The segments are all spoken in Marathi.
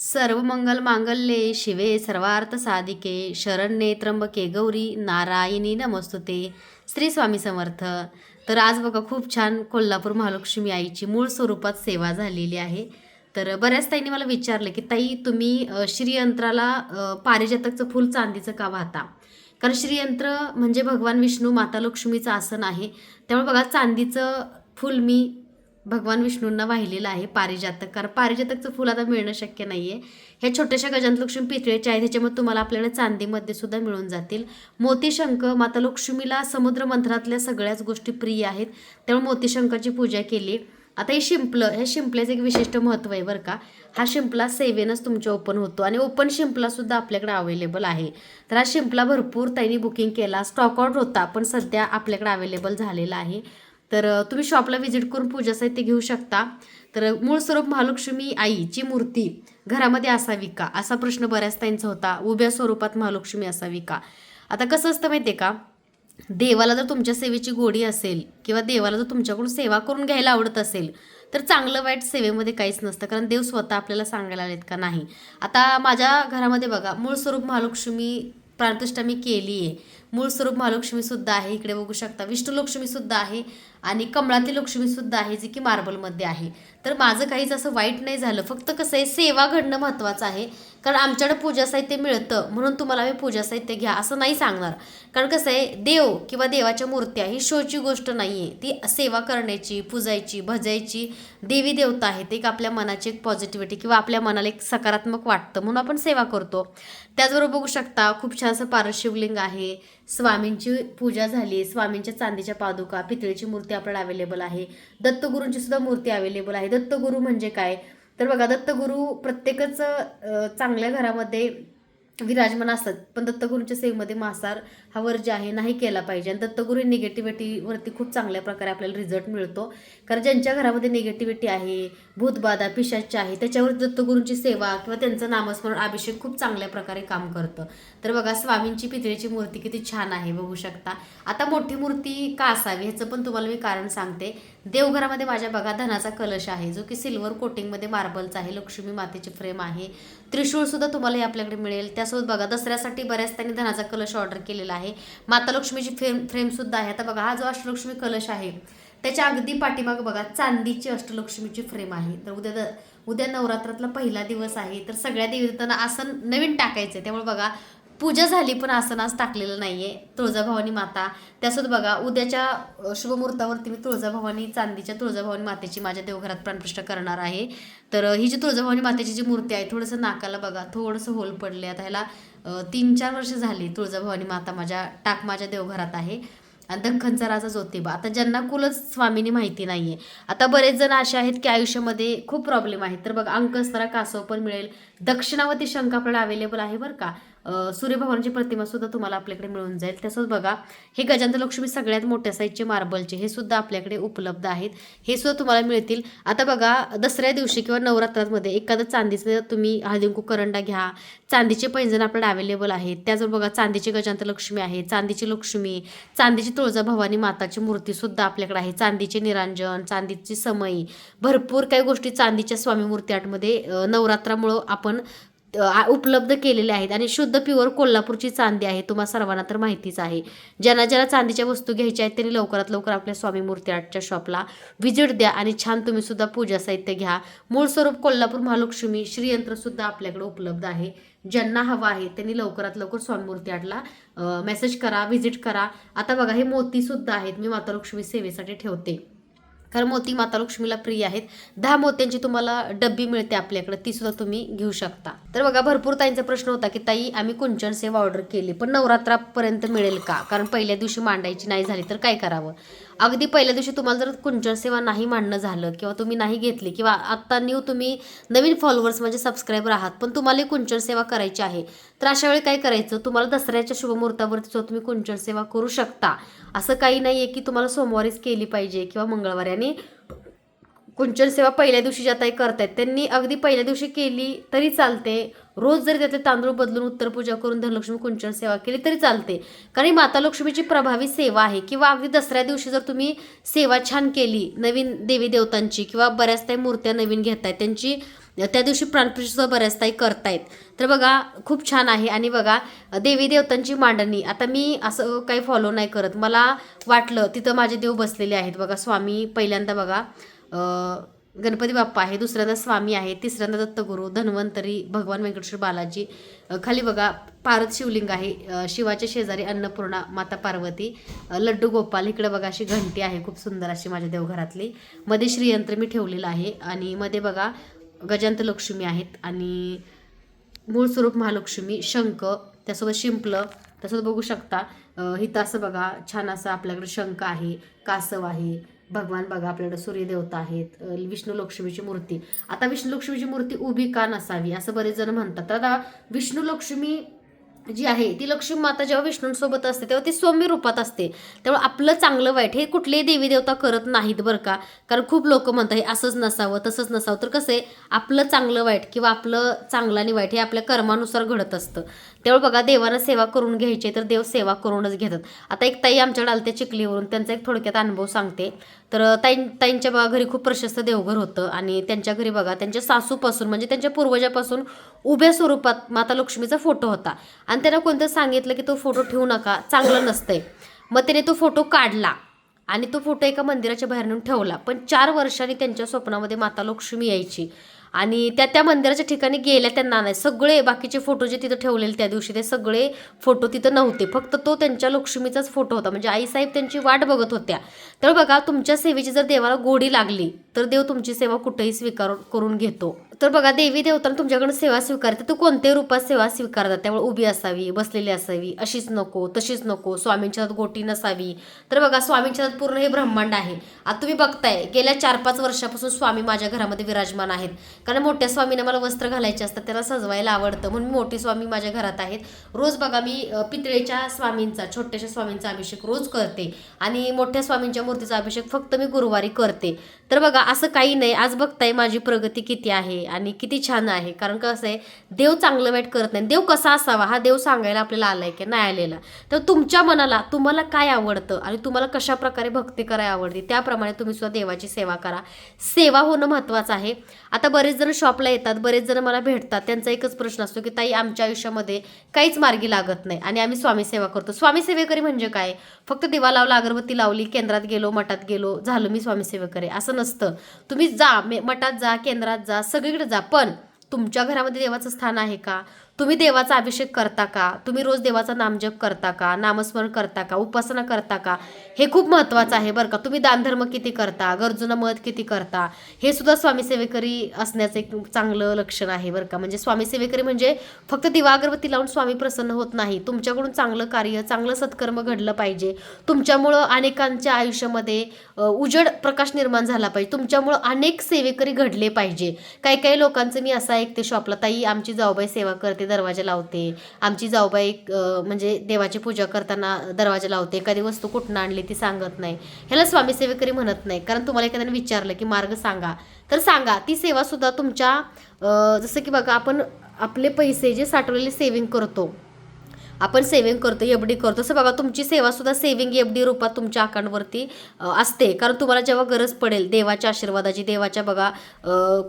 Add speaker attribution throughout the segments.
Speaker 1: सर्व मंगल मांगल्ये शिवे सर्वार्थ साधिके शरण्ये त्र्यंबके गौरी नारायणी नमस्तुते. श्री स्वामी समर्थ. तर आज बघा खूप छान कोल्हापूर महालक्ष्मी आईची मूळ स्वरूपात सेवा झालेली आहे. तर बऱ्याच ताईंनी मला विचारलं की ताई तुम्ही श्रीयंत्राला पारिजातकचं फूल चांदीचं का वाहता? कारण श्रीयंत्र म्हणजे भगवान विष्णू माता लक्ष्मीचं आसन आहे. त्यामुळे बघा चांदीचं फूल मी भगवान विष्णूंना वाहिलेलं आहे पारिजातक कारण पारिजातकचं फुल आता मिळणं शक्य नाही आहे ह्या छोट्याशा गजांतलक्ष्मी पितळेच्या आहेत ह्याच्यामध्ये तुम्हाला आपल्याकडे चांदीमध्ये सुद्धा मिळून जातील. मोतीशंख माता लक्ष्मीला समुद्र मंत्रातल्या सगळ्याच गोष्टी प्रिय आहेत. त्यामुळे मोतीशंकाची पूजा केली. आता हे शिंपलं हे शिंपल्याचं एक विशिष्ट महत्त्व आहे बरं का. हा शिंपला सेवेनच तुमच्या ओपन होतो आणि ओपन शिंपलासुद्धा आपल्याकडे अवेलेबल आहे. तर हा शिंपला भरपूर त्यांनी बुकिंग केला. स्टॉकआउट होता पण सध्या आपल्याकडे अवेलेबल झालेला आहे. तर तुम्ही शॉपला व्हिजिट करून पूजा साहित्य घेऊ शकता. तर मूळ स्वरूप महालक्ष्मी आईची मूर्ती घरामध्ये असावी का? असा प्रश्न बऱ्याच त्यांचा होता. उभ्या स्वरूपात महालक्ष्मी असावी का? आता कसं असतं माहिती आहे का? देवाला जर तुमच्या सेवेची गोडी असेल किंवा देवाला जर तुमच्याकडून सेवा करून घ्यायला आवडत असेल तर चांगलं वाईट सेवेमध्ये काहीच नसतं. कारण देव स्वतः आपल्याला सांगायला आलेत का नाही? आता माझ्या घरामध्ये बघा मूळ स्वरूप महालक्ष्मी प्राणप्रतिष्ठा मी केली आहे मूळ स्वरूप महालक्ष्मीसुद्धा आहे. इकडे बघू शकता. विष्णू लक्ष्मीसुद्धा आहे. आणि कमळाती लक्ष्मीसुद्धा आहे जी की मार्बलमध्ये आहे. तर माझं काहीच असं वाईट नाही झालं. फक्त कसं आहे सेवा घडणं महत्त्वाचं आहे. कारण आमच्याकडे पूजा साहित्य मिळतं म्हणून तुम्हाला मी पूजा साहित्य घ्या असं नाही सांगणार. कारण कसं आहे देव किंवा देवाच्या मूर्त्या ही शोची गोष्ट नाही आहे ती सेवा करण्याची पूजायची भजायची देवी देवता आहे ते एक आपल्या मनाची एक पॉझिटिव्हिटी किंवा आपल्या मनाला एक सकारात्मक वाटतं म्हणून आपण सेवा करतो. त्याचबरोबर बघू शकता खूप छान असं पारशिवलिंग आहे. स्वामींची पूजा झाली स्वामींच्या चांदीच्या पादुका पितळीची मूर्ती आपल्याला अवेलेबल आहे. दत्तगुरूंची सुद्धा मूर्ती अवेलेबल आहे. दत्तगुरू म्हणजे काय? तर बघा दत्तगुरू प्रत्येकच चांगल्या घरामध्ये विराजमान असतात. पण दत्तगुरूंच्या सेवेमध्ये मासार हा वर्ज आहे नाही केला पाहिजे. आणि दत्तगुरू निगेटिव्हिटीवरती खूप चांगल्या प्रकारे आपल्याला रिझल्ट मिळतो. कारण ज्यांच्या घरामध्ये निगेटिव्हिटी आहे भूतबाधा पिशाच आहे त्याच्यावर दत्तगुरूंची सेवा किंवा त्यांचं नामस्मरण अभिषेक खूप चांगल्या प्रकारे काम करतं. तर बघा स्वामींची पितळेची मूर्ती किती छान आहे बघू शकता. आता मोठी मूर्ती का असावी ह्याचं पण तुम्हाला मी कारण सांगते. देवघरामध्ये माझ्या बघा धनाचा कलश आहे जो की सिल्वर कोटिंगमध्ये मार्बलचा आहे लक्ष्मी मातेची फ्रेम आहे. त्रिशूळ सुद्धा तुम्हाला हे आपल्याकडे मिळेल. त्यासोबत बघा दसऱ्यासाठी बऱ्याच त्यांनी धनाचा कलश ऑर्डर केलेला आहे. माता लक्ष्मीची फ्रेम फ्रेम सुद्धा आहे. आता बघा हा जो अष्टलक्ष्मी कलश आहे त्याच्या अगदी पाठीमागं बघा चांदीची अष्टलक्ष्मीची फ्रेम आहे. तर उद्या द उद्या नवरात्रातला पहिला दिवस आहे. तर सगळ्या देवतांना आसन नवीन टाकायचं आहे त्यामुळे बघा पूजा झाली पण आसन आज टाकलेलं नाही आहे तुळजाभवानी माता. त्यासोबत बघा उद्याच्या शुभमुहूर्तावरती मी तुळजाभवानी चांदीच्या तुळजाभवानी मातेची माझ्या देवघरात प्राणप्रतिष्ठा करणार आहे. तर ही जी तुळजाभवानी मातेची जी मूर्ती आहे थोडंसं नाकाला बघा थोडंसं होल पडले आता ह्याला तीन चार वर्ष झाली तुळजाभवानी माता माझ्या टाक माझ्या देवघरात आहे. आणि दख्खनचा राजा ज्योतिबा आता ज्यांना कुलच स्वामीने माहिती नाही आहे आता बरेच जण असे आहेत की आयुष्यामध्ये खूप प्रॉब्लेम आहेत. तर बघा अंकस्तरा कासव पण मिळेल. दक्षिणावती शंख आपल्याला अवेलेबल आहे बरं का. सूर्यभगवानची प्रतिमासुद्धा प्रतिमा सुद्धा तुम्हाला आपल्याकडे मिळून जाईल. तसंच बघा हे गजानलक्ष्मी सगळ्यात मोठ्या साईजचे मार्बलचे हे सुद्धा आपल्याकडे उपलब्ध आहेत. हे सुद्धा तुम्हाला मिळतील. आता बघा दसऱ्या दिवशी किंवा नवरात्रामध्ये एखादं चांदीचं तुम्ही हळदिंकू करंडा घ्या. चांदीचे पैंजण आपल्याकडे अवेलेबल आहेत. त्याचबरोबर बघा चांदीची गजांत लक्ष्मी आहे चांदीची लक्ष्मी चांदीची तुळजाभवानी माताची मूर्ती सुद्धा आपल्याकडे आहे. चांदीचे निरांजन चांदीची समयी भरपूर काही गोष्टी चांदीच्या स्वामी मूर्ती आर्टमध्ये नवरात्रामुळं आपण उपलब्ध केलेले आहेत आणि शुद्ध प्युअर कोल्हापूरची चांदी आहे. तुम्हा सर्वांना तर माहितीच आहे. ज्यांना ज्यांना चांदीच्या वस्तू घ्यायच्या आहेत त्यांनी लवकरात लवकर आपल्या स्वामी मूर्ती आर्टच्या शॉपला व्हिजिट द्या आणि छान तुम्ही सुद्धा पूजा साहित्य घ्या. मूळ स्वरूप कोल्हापूर महालक्ष्मी श्रीयंत्र सुद्धा आपल्याकडे उपलब्ध आहे. ज्यांना हवं आहे त्यांनी लवकरात लवकर स्वामी मूर्ती आर्टला मेसेज करा व्हिजिट करा. आता बघा हे मोती सुद्धा आहेत. मी माता लक्ष्मी सेवेसाठी ठेवते. कारण मोती माता लक्ष्मीला प्रिय आहेत. दहा मोत्यांची तुम्हाला डब्बी मिळते आपल्याकडे ती सुद्धा तुम्ही घेऊ शकता. तर बघा भरपूर ताईंचा प्रश्न होता की ताई आम्ही कुंचन सेवा ऑर्डर केली पण नवरात्रापर्यंत मिळेल का? कारण पहिल्या दिवशी मांडायची नाही झाली तर काय करावं? अगदी पहिल्या दिवशी तुम्हाला जर कुंचन सेवा नाही मांडणं झालं किंवा तुम्ही नाही घेतली किंवा आत्ता न्यू तुम्ही नवीन फॉलोअर्स म्हणजे सबस्क्रायबर आहात पण तुम्हाला कुंचन सेवा करायची आहे तर अशा वेळी काय करायचं? तुम्हाला दसऱ्याच्या शुभमुहूर्तावरती सुद्धा तुम्ही कुंचन सेवा करू शकता. असं काही नाही आहे की तुम्हाला सोमवारीच केली पाहिजे किंवा मंगळवारी. आणि कुंचन सेवा पहिल्या दिवशी ज्या ताई करतायत त्यांनी अगदी पहिल्या दिवशी केली तरी चालते. रोज जरी त्यातले तांदूळ बदलून उत्तरपूजा करून धनलक्ष्मी कुंचन सेवा केली तरी चालते. कारण ही माता लक्ष्मीची प्रभावी सेवा आहे किंवा अगदी दसऱ्या दिवशी जर तुम्ही सेवा छान केली नवीन देवी देवतांची किंवा बऱ्याच काही मूर्त्या नवीन घेताय त्यांची त्या दिवशी प्राणप्रतिष्ठा बऱ्याच ताई करतायत. तर बघा खूप छान आहे. आणि बघा देवी देवतांची मांडणी. आता मी असं काही फॉलो नाही करत. मला वाटलं तिथं माझे देव बसलेले आहेत. बघा स्वामी पहिल्यांदा बघा. गणपती बाप्पा आहे दुसऱ्यांदा स्वामी आहे तिसऱ्यांदा दत्तगुरू धन्वंतरी भगवान व्यंकटेश्वर बालाजी. खाली बघा पारद शिवलिंग आहे शिवाच्या शेजारी अन्नपूर्णा माता पार्वती लड्डू गोपाल इकडे बघा अशी घंटी आहे खूप सुंदर अशी माझ्या देवघरातली. मध्ये श्रीयंत्र मी ठेवलेलं आहे आणि मध्ये बघा गजांत लक्ष्मी आहेत आणि मूळ स्वरूप महालक्ष्मी शंख त्यासोबत शिंपलं त्यासोबत बघू शकता. हिथं असं बघा छान असं आपल्याकडे शंख आहे कासव आहे भगवान बघा आपल्याकडे सूर्यदेवता आहेत विष्णू लक्ष्मीची मूर्ती. आता विष्णू लक्ष्मीची मूर्ती उभी का नसावी? असं बरेच जण म्हणतात. तर आता विष्णू लक्ष्मी जी आहे ती लक्ष्मी माता जेव्हा विष्णूंसोबत असते तेव्हा ती सौम्य रूपात असते. त्यामुळे आपलं चांगलं वाईट हे कुठलेही देवी देवता करत नाहीत बरं का. कारण खूप लोक म्हणतात हे असंच नसावं तसंच नसावं. तर कसं आहे आपलं चांगलं वाईट किंवा आपलं चांगलं आणि वाईट हे आपल्या कर्मानुसार घडत असतं. त्यामुळे बघा देवानं सेवा करून घ्यायची तर देव सेवा करूनच घेतात. आता एक ताई आमच्याकडे आलते चिखलीवरून त्यांचा एक थोडक्यात अनुभव सांगते. तर ताई ताईंच्या बघा घरी खूप प्रशस्त देवघर होतं आणि त्यांच्या घरी बघा त्यांच्या सासूपासून म्हणजे त्यांच्या पूर्वजापासून उभ्या स्वरूपात माता लक्ष्मीचा फोटो होता. आणि त्याला कोणतं सांगितलं की तो फोटो ठेवू नका चांगलं नसतंय. मग त्याने तो फोटो काढला आणि तो फोटो एका मंदिराच्या बाहेर नेऊन ठेवला. पण चार वर्षांनी त्यांच्या स्वप्नामध्ये माता लक्ष्मी यायची. आणि त्या त्या मंदिराच्या ठिकाणी गेल्या त्यांना नाही सगळे बाकीचे फोटो जे तिथं ठेवलेले त्या दिवशी ते सगळे फोटो तिथं नव्हते. फक्त तो त्यांच्या लक्ष्मीचाच फोटो होता. म्हणजे आईसाहेब त्यांची वाट बघत होत्या. तर बघा तुमच्या सेवेची जर देवाला गोडी लागली तर देव तुमची सेवा कुठेही स्वीकार करून घेतो. तर बघा देवी देवताना तुमच्याकडून सेवा स्वीकारते. तू कोणत्याही रूपात सेवा स्वीकारतात. त्यामुळे उभी असावी बसलेली असावी अशीच नको तशीच नको स्वामींच्या हातात गोटी नसावी. तर बघा स्वामींच्या हातात पूर्ण हे ब्रह्मांड आहे. आता तुम्ही बघताय गेल्या चार पाच वर्षापासून स्वामी माझ्या घरामध्ये विराजमान आहेत. कारण मोठ्या स्वामींना मला वस्त्र घालायचे असतात त्याला सजवायला आवडतं. म्हणून मोठे स्वामी माझ्या घरात आहेत. रोज बघा मी पितळेच्या स्वामींचा छोट्याशा स्वामींचा अभिषेक रोज करते. आणि मोठ्या स्वामींच्या मूर्तीचा अभिषेक फक्त मी गुरुवारी करते. तर बघा असं काही नाही. आज बघताय माझी प्रगती किती आहे आणि किती छान आहे. कारण कसं आहे देव चांगलं वाईट करत नाही. देव कसा असावा हा देव सांगायला आपल्याला आलाय की नाही आलेला. तर तुमच्या मनाला तुम्हाला काय आवडतं आणि तुम्हाला कशा प्रकारे भक्ती करायला आवडते त्याप्रमाणे तुम्ही सुद्धा देवाची सेवा करा. सेवा होणं महत्त्वाचं आहे. आता बरेच बरेच जण शॉपला येतात बरेच जण मला भेटतात. त्यांचा एकच प्रश्न असतो की ताई आमच्या आयुष्यामध्ये काहीच मार्गी लागत नाही आणि आम्ही स्वामीसेवा करतो. स्वामीसेवेकरी म्हणजे काय? फक्त दिवा लावला अगरबत्ती लावली केंद्रात गेलो मठात गेलो झालं मी स्वामीसेवेकरी असं नसतं. तुम्ही जा मे- मठात जा केंद्रात जा सगळीकडे जा. पण तुमच्या घरामध्ये देवाचं स्थान आहे का? तुम्ही देवाचा अभिषेक करता का? तुम्ही रोज देवाचा नामजप करता का? नामस्मरण करता का? उपासना करता का? हे खूप महत्त्वाचं आहे बरं का. तुम्ही दानधर्म किती करता? गरजूंना मदत किती करता? हे सुद्धा स्वामीसेवेकरी असण्याचं एक चांगलं लक्षण आहे बरं का. म्हणजे स्वामीसेवेकरी म्हणजे फक्त दिवा अगरबत्ती लावून स्वामी प्रसन्न होत नाही. तुमच्याकडून चांगलं कार्य चांगलं सत्कर्म घडलं पाहिजे. तुमच्यामुळं अनेकांच्या आयुष्यामध्ये उजड प्रकाश निर्माण झाला पाहिजे. तुमच्यामुळं अनेक सेवेकरी घडले पाहिजे. काही काही लोकांचं मी असं ऐकते शॉपला ताई आमची जाऊबाई सेवा करते. दरवाजा लावते. आमची जाऊबाई म्हणजे देवाची पूजा करताना दरवाजा लावते. एखादी वस्तू कुठून आणली ती सांगत नाही. ह्याला स्वामी सेवेकरी म्हणत नाही. कारण तुम्हाला एखाद्याने विचारलं की मार्ग सांगा. तर सांगा. ती सेवासुद्धा तुमच्या जसं की बघा आपण आपले पैसे जे साठवलेले सेविंग करतो आपण सेव्हिंग करतो एफ डी करतो. तसं बघा तुमची सेवासुद्धा सेव्हिंग एफ डी रूपात तुमच्या अकाउंटवरती असते. कारण तुम्हाला जेव्हा गरज पडेल देवाच्या आशीर्वादाची देवाच्या बघा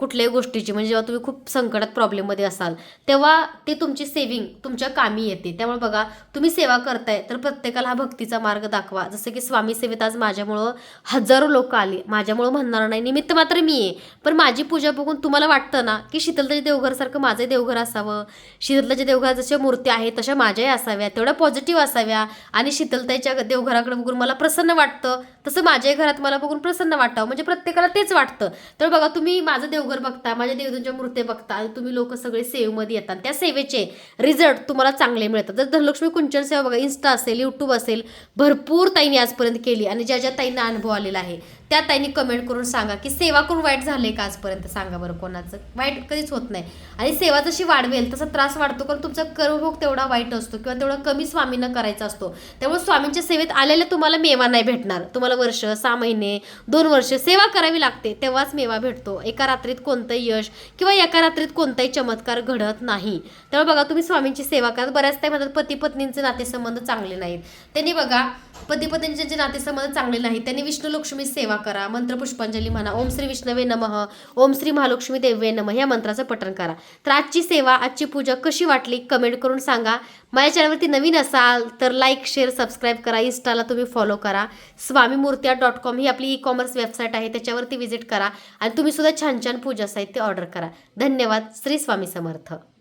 Speaker 1: कुठल्याही गोष्टीची म्हणजे जेव्हा तुम्ही खूप संकटात प्रॉब्लेममध्ये असाल तेव्हा ते तुमची सेव्हिंग तुमच्या कामी येते. त्यामुळे बघा तुम्ही सेवा करताय तर प्रत्येकाला हा भक्तीचा मार्ग दाखवा. जसं की स्वामी सेवेत आज माझ्यामुळं हजारो लोक आली. माझ्यामुळं म्हणणार नाही निमित्त मात्र मी आहे. पण माझी पूजा बघून तुम्हाला वाटतं ना की शीतलताजी देवघरसारखं माझंही देवघर असावं. शीतलताजी देवघरात जशा मूर्ती आहेत तशा माझ्याही असाव्या तेवढ्या पॉझिटिव्ह असाव्या. आणि शीतलताईच्या देवघराकडे बघून मला प्रसन्न वाटतं. तसं माझ्याही घरात मला बघून प्रसन्न वाटावं. म्हणजे प्रत्येकाला तेच वाटतं. तर बघा तुम्ही माझं देवघर बघता माझ्या देवदूंच्या मूर्ती बघता आणि तुम्ही लोक सगळे सेवेमध्ये येतात. त्या सेवेचे रिझल्ट तुम्हाला चांगले मिळतात. जर धनलक्ष्मी कुंचन सेवा बघा इन्स्टा असेल यूट्यूब असेल भरपूर ताईंनी आजपर्यंत केली आणि ज्या ज्या ताईंना अनुभव आलेला आहे. त्या ताईंनी कमेंट करून सांगा की सेवा करून वाईट झाले का आजपर्यंत? सांगा बरं कोणाचं. वाईट कधीच होत नाही. आणि सेवा जशी वाढवेल तसा त्रास वाढतो कारण तुमचा कर्मभोग तेवढा वाईट असतो किंवा तेवढा कमी स्वामींना करायचा असतो. त्यामुळे स्वामींच्या सेवेत आलेल्या तुम्हाला मेवा नाही भेटणार. तुम्हाला वर्ष सहा महिने दोन वर्ष सेवा करावी लागते तेव्हाच मेवा भेटतो. एका रात्रीत कोणतंही यश किंवा एका रात्रीत कोणताही चमत्कार घडत नाही. त्यामुळे बघा तुम्ही स्वामींची सेवा करा. बऱ्याच काही म्हणतात पती पत्नींचे नातेसंबंध चांगले नाहीत. त्यांनी बघा पती पत्नींचे जे नातेसंबंध चांगले नाहीत त्यांनी विष्णू लक्ष्मी सेवा करा. मंत्रपुष्पांजली म्हणा. ओम श्री विष्णवे नमः. ओम श्री महालक्ष्मी देवे नमः. या मंत्राचं पठण करा. तर आजची सेवा आजची पूजा कशी वाटली? कमेंट करून सांगा. माझ्या चॅनलवरती नवीन असाल तर लाईक शेअर सबस्क्राईब करा. इन्स्टाला तुम्ही फॉलो करा. स्वामी मूर्त्या डॉट कॉम ही आपली ई कॉमर्स वेबसाईट आहे. त्याच्यावरती व्हिजिट करा. आणि तुम्ही सुद्धा छान छान पूजा साहित्य ऑर्डर करा. धन्यवाद. श्री स्वामी समर्थ.